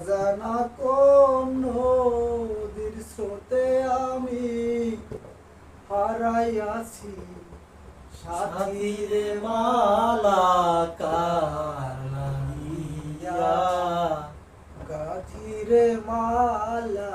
অজানা কোন নদীর স্রোতে আমি সাথী সাথীরে মালা কার মালা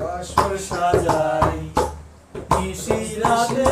বাসর সাজাই নিশিরাতে